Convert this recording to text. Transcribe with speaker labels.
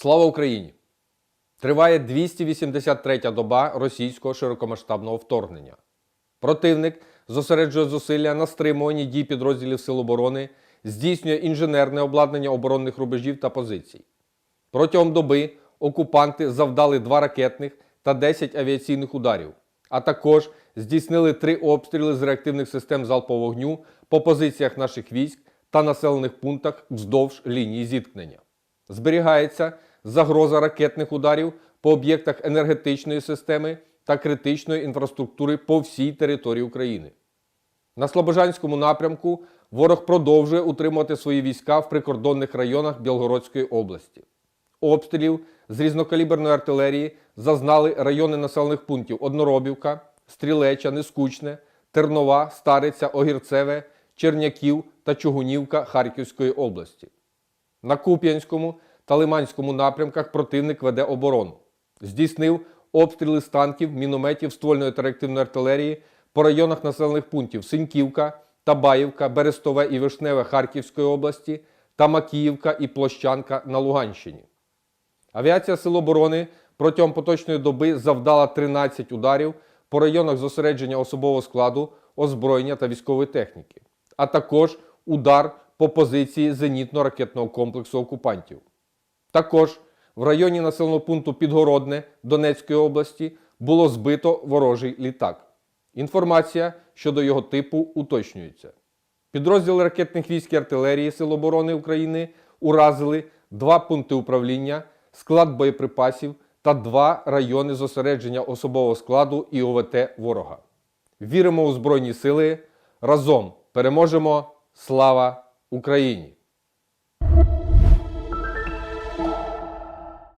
Speaker 1: Слава Україні! Триває 283-я доба російського широкомасштабного вторгнення. Противник зосереджує зусилля на стримуванні дій підрозділів Сил оборони, здійснює інженерне обладнання оборонних рубежів та позицій. Протягом доби окупанти завдали два ракетних та 10 авіаційних ударів, а також здійснили три обстріли з реактивних систем залпового вогню по позиціях наших військ та населених пунктах вздовж лінії зіткнення. Зберігається загроза ракетних ударів по об'єктах енергетичної системи та критичної інфраструктури по всій території України. На Слобожанському напрямку ворог продовжує утримувати свої війська в прикордонних районах Білгородської області. Обстрілів з різнокаліберної артилерії зазнали райони населених пунктів Одноробівка, Стрілеча, Нескучне, Тернова, Стариця, Огірцеве, Черняків та Чугунівка Харківської області. На Куп'янському та Лиманському напрямках противник веде оборону. Здійснив обстріли з танків, мінометів, ствольної та реактивної артилерії по районах населених пунктів Синьківка, Табаївка, Берестове і Вишневе Харківської області та Макіївка і Площанка на Луганщині. Авіація Сил оборони протягом поточної доби завдала 13 ударів по районах зосередження особового складу, озброєння та військової техніки, а також удар по позиції зенітно-ракетного комплексу окупантів. Також в районі населеного пункту Підгородне Донецької області було збито ворожий літак. Інформація щодо його типу уточнюється. Підрозділи ракетних військ і артилерії Сил оборони України уразили два пункти управління, склад боєприпасів та два райони зосередження особового складу і ОВТ ворога. Віримо у Збройні Сили. Разом переможемо! Слава Україні!